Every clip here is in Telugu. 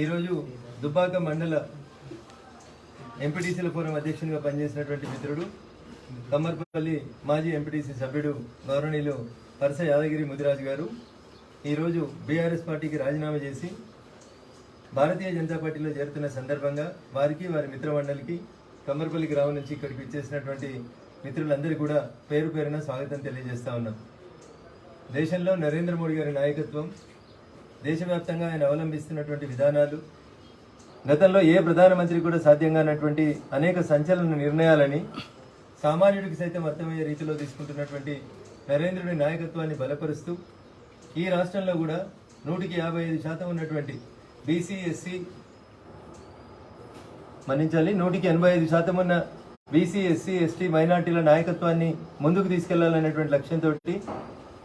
ఈరోజు దుబ్బాక మండల ఎంపీటీసీల ఫోరం అధ్యక్షునిగా పనిచేసినటువంటి మిత్రుడు కమ్మర్పల్లి మాజీ ఎంపీటీసీ సభ్యుడు గౌరవనీయులు పరస యాదగిరి ముదిరాజు గారు. ఈరోజు బీఆర్ఎస్ పార్టీకి రాజీనామా చేసి భారతీయ జనతా పార్టీలో చేరుతున్న సందర్భంగా వారికి వారి మిత్రమండలికి కమ్మర్పల్లి గ్రామం నుంచి ఇక్కడికి ఇచ్చేసినటువంటి మిత్రులందరికీ కూడా పేరు పేరున స్వాగతం తెలియజేస్తా ఉన్నాం. దేశంలో నరేంద్ర మోడీ గారి నాయకత్వం దేశవ్యాప్తంగా ఆయన అవలంబిస్తున్నటువంటి విధానాలు గతంలో ఏ ప్రధానమంత్రి కూడా సాధ్యం కానటువంటి అనేక సంచలన నిర్ణయాలని సామాన్యుడికి సైతం అర్థమయ్యే రీతిలో తీసుకుంటున్నటువంటి నరేంద్రుడి నాయకత్వాన్ని బలపరుస్తూ ఈ రాష్ట్రంలో కూడా నూటికి యాభై ఐదు శాతం ఉన్నటువంటి బీసీ ఎస్సీ మన్నించాలి నూటికి ఎనభై ఐదు శాతం ఉన్న బీసీ ఎస్సీ ఎస్టీ మైనార్టీల నాయకత్వాన్ని ముందుకు తీసుకెళ్ళాలనేటువంటి లక్ష్యంతో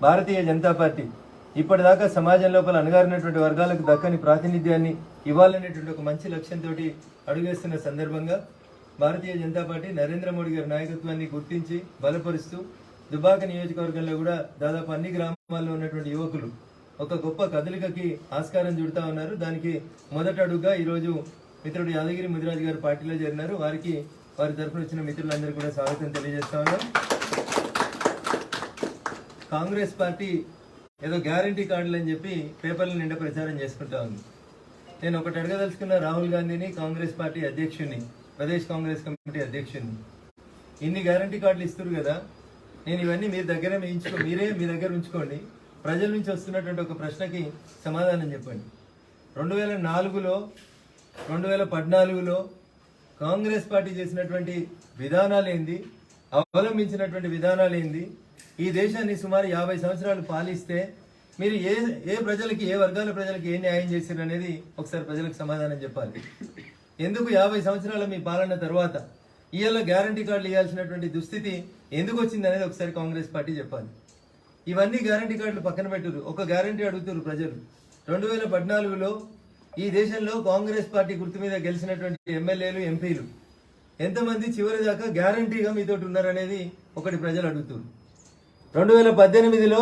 భారతీయ జనతా పార్టీ ఇప్పటిదాకా సమాజం లోపల అణగారినటువంటి వర్గాలకు దక్కని ప్రాతినిధ్యాన్ని ఇవ్వాలనేటువంటి ఒక మంచి లక్ష్యంతో అడుగేస్తున్న సందర్భంగా భారతీయ జనతా పార్టీ నరేంద్ర మోడీ గారి నాయకత్వాన్ని గుర్తించి బలపరుస్తూ దుబాక నియోజకవర్గంలో కూడా దాదాపు అన్ని గ్రామాల్లో ఉన్నటువంటి యువకులు ఒక గొప్ప కదలికకి ఆస్కారం చుడుతా ఉన్నారు. దానికి మొదట అడుగుగా ఈరోజు మిత్రుడు యాదగిరి ముదిరాజు గారు పార్టీలో చేరినారు. వారికి వారి తరఫున వచ్చిన మిత్రులందరూ కూడా స్వాగతం తెలియజేస్తా ఉన్నాం. కాంగ్రెస్ పార్టీ ఏదో గ్యారంటీ కార్డులు అని చెప్పి పేపర్ల నిండా ప్రచారం చేసుకుంటా ఉంది. నేను ఒకటి అడగదలుచుకున్న రాహుల్ గాంధీని కాంగ్రెస్ పార్టీ అధ్యక్షుడిని ప్రదేశ్ కాంగ్రెస్ కమిటీ అధ్యక్షుడిని ఇన్ని గ్యారంటీ కార్డులు ఇస్తారు కదా. నేను ఇవన్నీ మీ దగ్గర వేయించుకో మీరే మీ దగ్గర ఉంచుకోండి. ప్రజల నుంచి వస్తున్నటువంటి ఒక ప్రశ్నకి సమాధానం చెప్పండి. రెండు వేల నాలుగులో రెండు వేల పద్నాలుగులో కాంగ్రెస్ పార్టీ చేసినటువంటి విధానాలు ఏంది? అవలంబించినటువంటి విధానాలు ఏంది? ఈ దేశాన్ని సుమారు యాభై సంవత్సరాలు పాలిస్తే మీరు ఏ ఏ ప్రజలకి ఏ వర్గాల ప్రజలకి ఏ న్యాయం చేశారు అనేది ఒకసారి ప్రజలకు సమాధానం చెప్పాలి. ఎందుకు యాభై సంవత్సరాల మీ పాలన తర్వాత ఇవాళ గ్యారంటీ కార్డులు ఇవ్వాల్సినటువంటి దుస్థితి ఎందుకు వచ్చింది అనేది ఒకసారి కాంగ్రెస్ పార్టీ చెప్పాలి. ఇవన్నీ గ్యారంటీ కార్డులు పక్కన పెట్టురు ఒక గ్యారంటీ అడుగుతారు ప్రజలు. రెండు వేల పద్నాలుగులో ఈ దేశంలో కాంగ్రెస్ పార్టీ గుర్తు మీద గెలిచినటువంటి ఎమ్మెల్యేలు ఎంపీలు ఎంతమంది చివరి దాకా గ్యారంటీగా మీతోటి ఉన్నారనేది ఒకటి ప్రజలు అడుగుతున్నారు రెండు వేల పద్దెనిమిదిలో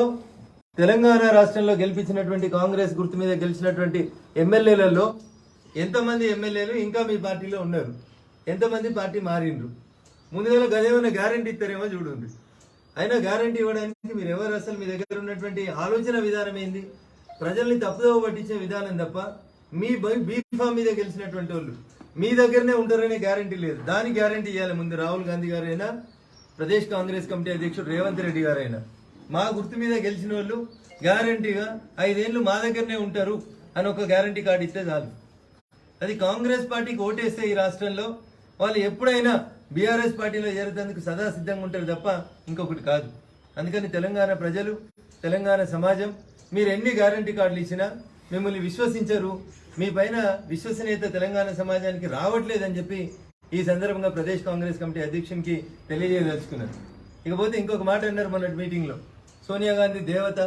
తెలంగాణ రాష్ట్రంలో గెలిపించినటువంటి కాంగ్రెస్ గుర్తు మీద గెలిచినటువంటి ఎమ్మెల్యేలలో ఎంతమంది ఎమ్మెల్యేలు ఇంకా మీ పార్టీలో ఉన్నారు? ఎంతమంది పార్టీ మారిండ్రు? ముందుగా గదేమైనా గ్యారంటీ ఇస్తారేమో చూడండి. అయినా గ్యారంటీ ఇవ్వడానికి మీరు ఎవరు అసలు మీ దగ్గర ఉన్నటువంటి ఆలోచన విధానం ఏంది? ప్రజల్ని తప్పుదోవ పట్టించే విధానం తప్ప మీ బీఫామ్ మీద గెలిచినటువంటి వాళ్ళు మీ దగ్గరనే ఉంటారనే గ్యారంటీ లేదు. దాని గ్యారంటీ ఇవ్వాలి ముందు రాహుల్ గాంధీ గారైనా ప్రదేశ్ కాంగ్రెస్ కమిటీ అధ్యక్షుడు రేవంత్ రెడ్డి గారైనా. మా గుర్తు మీద గెలిచిన వాళ్ళు గ్యారంటీగా ఐదేళ్ళు మా దగ్గరనే ఉంటారు అని ఒక గ్యారంటీ కార్డు ఇస్తే చాలు. అది కాంగ్రెస్ పార్టీకి ఓటేస్తే ఈ రాష్ట్రంలో వాళ్ళు ఎప్పుడైనా బీఆర్ఎస్ పార్టీలో చేరేందుకు సదా సిద్ధంగా ఉంటారు తప్ప ఇంకొకటి కాదు. అందుకని తెలంగాణ ప్రజలు తెలంగాణ సమాజం మీరు ఎన్ని గ్యారంటీ కార్డులు ఇచ్చినా మిమ్మల్ని విశ్వసించరు. మీ పైన విశ్వసనీయత తెలంగాణ సమాజానికి రావట్లేదని చెప్పి ఈ సందర్భంగా ప్రదేశ్ కాంగ్రెస్ కమిటీ అధ్యక్షునికి తెలియజేయదలుచుకున్నారు. ఇకపోతే ఇంకొక మాట అన్నారు మొన్నటి మీటింగ్లో సోనియా గాంధీ దేవత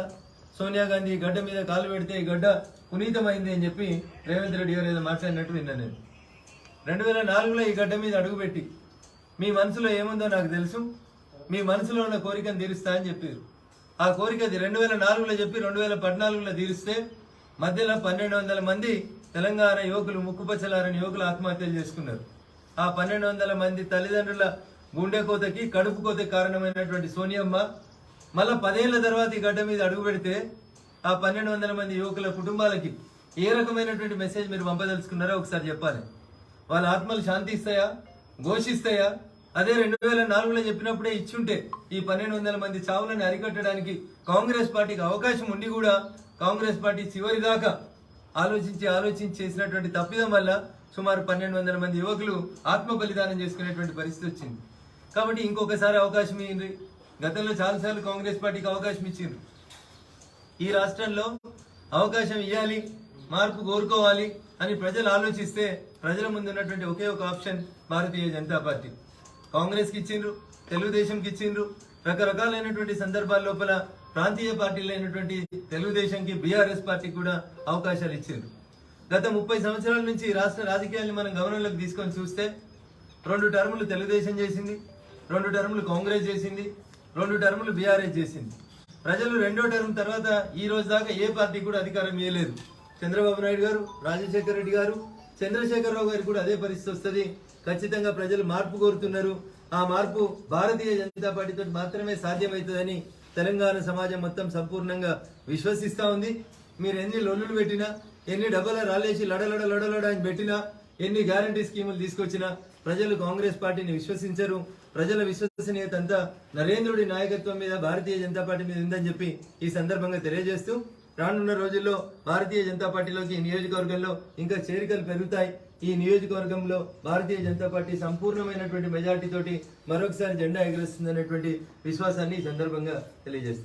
సోనియా గాంధీ ఈ గడ్డ మీద కాలు పెడితే ఈ గడ్డ పునీతమైంది అని చెప్పి రేవంత్ రెడ్డి గారు ఏదో మాట్లాడినట్టు విన్నాను నేను. రెండు వేల నాలుగులో ఈ గడ్డ మీద అడుగుపెట్టి మీ మనసులో ఏముందో నాకు తెలుసు మీ మనసులో ఉన్న కోరికను తీరుస్తా అని చెప్పారు. ఆ కోరిక అది రెండు వేల నాలుగులో చెప్పి రెండు వేల పద్నాలుగులో తీరిస్తే మధ్యలో పన్నెండు వందల మంది తెలంగాణ యువకులు ముక్కుపచ్చలారని యువకులు ఆత్మహత్యలు చేసుకున్నారు. ఆ పన్నెండు వందల మంది తల్లిదండ్రుల గుండె కోతకి కడుపు కోతకి కారణమైనటువంటి సోనియమ్మ మళ్ళా పదేళ్ళ తర్వాత ఈ గడ్డ మీద అడుగు పెడితే ఆ పన్నెండు వందల మంది యువకుల కుటుంబాలకి ఏ రకమైనటువంటి మెసేజ్ మీరు పంపదలుచుకున్నారో ఒకసారి చెప్పాలి. వాళ్ళ ఆత్మలు శాంతిస్తాయా? ఘోషిస్తాయా? అదే రెండు వేల నాలుగులో చెప్పినప్పుడే ఇచ్చుంటే ఈ పన్నెండు వందల మంది చావులను అరికట్టడానికి కాంగ్రెస్ పార్టీకి అవకాశం ఉండి కూడా కాంగ్రెస్ పార్టీ చివరి దాకా ఆలోచించి ఆలోచించి చేసినటువంటి తప్పిదం వల్ల సుమారు పన్నెండు వందల మంది యువకులు ఆత్మ బలిదానం చేసుకునేటువంటి పరిస్థితి వచ్చింది. కాబట్టి ఇంకొకసారి అవకాశం ఇయ్యండి. గతంలో చాలాసార్లు కాంగ్రెస్ పార్టీకి అవకాశం ఇచ్చిండ్రు. ఈ రాష్ట్రంలో అవకాశం ఇవ్వాలి మార్పు కోరుకోవాలి అని ప్రజలు ఆలోచిస్తే ప్రజల ముందు ఉన్నటువంటి ఒకే ఒక ఆప్షన్ భారతీయ జనతా పార్టీ. కాంగ్రెస్కి ఇచ్చిండ్రు తెలుగుదేశంకి ఇచ్చిండ్రు. రకరకాలైనటువంటి సందర్భాల లోపల ప్రాంతీయ పార్టీలు అయినటువంటి తెలుగుదేశంకి బీఆర్ఎస్ పార్టీకి కూడా అవకాశాలు ఇచ్చిండ్రు. గత ముప్పై సంవత్సరాల నుంచి రాష్ట్ర రాజకీయాల్ని మనం గమనంలోకి తీసుకొని చూస్తే రెండు టర్ములు తెలుగుదేశం చేసింది రెండు టర్ములు కాంగ్రెస్ చేసింది రెండు టర్ములు బీఆర్ఎస్ చేసింది. ప్రజలు రెండో టర్మ్ తర్వాత ఈ రోజు దాకా ఏ పార్టీ కూడా అధికారం ఇవ్వలేదు చంద్రబాబు నాయుడు గారు రాజశేఖర రెడ్డి గారు చంద్రశేఖరరావు గారు కూడా అదే పరిస్థితి వస్తుంది. ఖచ్చితంగా ప్రజలు మార్పు కోరుతున్నారు. ఆ మార్పు భారతీయ జనతా పార్టీతో మాత్రమే సాధ్యమవుతుందని తెలంగాణ సమాజం మొత్తం సంపూర్ణంగా విశ్వసిస్తా ఉంది. మీరు ఎన్ని లొల్లులు పెట్టినా ఎన్ని డబ్బల రాలేసి లడలడ లడలడ అని పెట్టినా ఎన్ని గ్యారంటీ స్కీములు తీసుకొచ్చినా ప్రజలు కాంగ్రెస్ పార్టీని విశ్వసించరు. ప్రజల విశ్వసనీయత అంతా నరేంద్రుడి నాయకత్వం మీద భారతీయ జనతా పార్టీ మీద ఉందని చెప్పి ఈ సందర్భంగా తెలియజేస్తూ రానున్న రోజుల్లో భారతీయ జనతా పార్టీలోకి ఈ నియోజకవర్గంలో ఇంకా చేరికలు పెరుగుతాయి. ఈ నియోజకవర్గంలో భారతీయ జనతా పార్టీ సంపూర్ణమైనటువంటి మెజార్టీతోటి మరొకసారి జెండా ఎగరేస్తుందనేటువంటి విశ్వాసాన్ని ఈ సందర్భంగా తెలియజేస్తాం